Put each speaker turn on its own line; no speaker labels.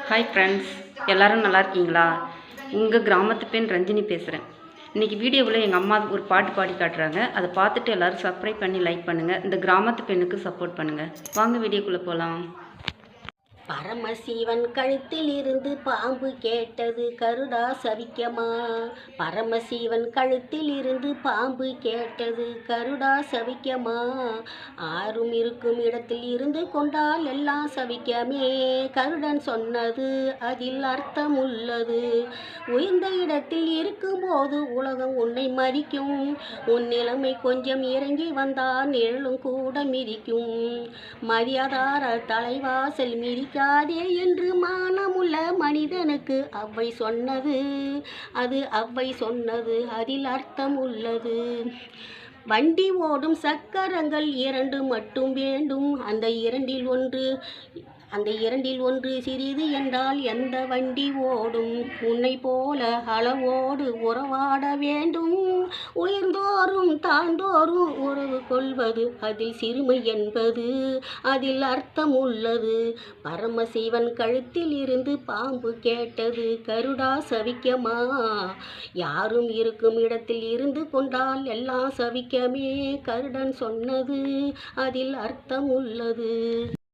Hi friends எல்லோரும் நல்லா இருக்கீங்களா? உங்கள் கிராமத்து பெண் ரஞ்சினி பேசுகிறேன் இன்றைக்கி வீடியோவில் எங்கள் அம்மா ஒரு பாட்டு பாடி காட்டுறாங்க. அதை பார்த்துட்டு எல்லாரும் சப்ஸ்கிரைப் பண்ணி லைக் பண்ணுங்கள் இந்த கிராமத்து பெண்ணுக்கு சப்போர்ட் பண்ணுங்கள் வாங்க வீடியோக்குள்ளே போகலாம்
பரமசிவன் கழுத்தில் இருந்து பாம்பு கேட்டது கருடா சவிக்கமா? பரமசிவன் கழுத்தில் இருந்து பாம்பு கேட்டது கருடா சவிக்கமா? ஆறும் இருக்கும் இடத்தில் இருந்து கொண்டால் எல்லாம் சவிக்கமே. கருடன் சொன்னது அதில் அர்த்தம் உள்ளது உயர்ந்த இடத்தில் இருக்கும்போது உலகம் உன்னை மதிக்கும். உன் நிலைமை கொஞ்சம் இறங்கி வந்தால் நிழலும் கூட மிதிக்கும். மரியாதார தலைவாசல் மிதிக்காதே என்று மானமுள்ள மனிதனுக்கு அவ்வை சொன்னது. அது அவ்வை சொன்னது. அதில் அர்த்தம் உள்ளது. வண்டி ஓடும் சக்கரங்கள் இரண்டு மட்டும் வேண்டும். அந்த இரண்டில் ஒன்று அந்த இரண்டில் ஒன்று சிறிது என்றால் எந்த வண்டி ஓடும்? உன்னை போல அளவோடு உறவாட வேண்டும். உயர்ந்தோறும் தாழ்ந்தோறும் உறவு கொள்வது அதில் சிறுமை என்பது அதில் அர்த்தம் உள்ளது. பரமசிவன் கழுத்தில் இருந்து பாம்பு கேட்டது கருடா சவிக்கமா? யாரும் இருக்கும் இடத்தில் இருந்து கொண்டால் எல்லாம் சவிக்கமே. கருடன் சொன்னது அதில் அர்த்தம் உள்ளது.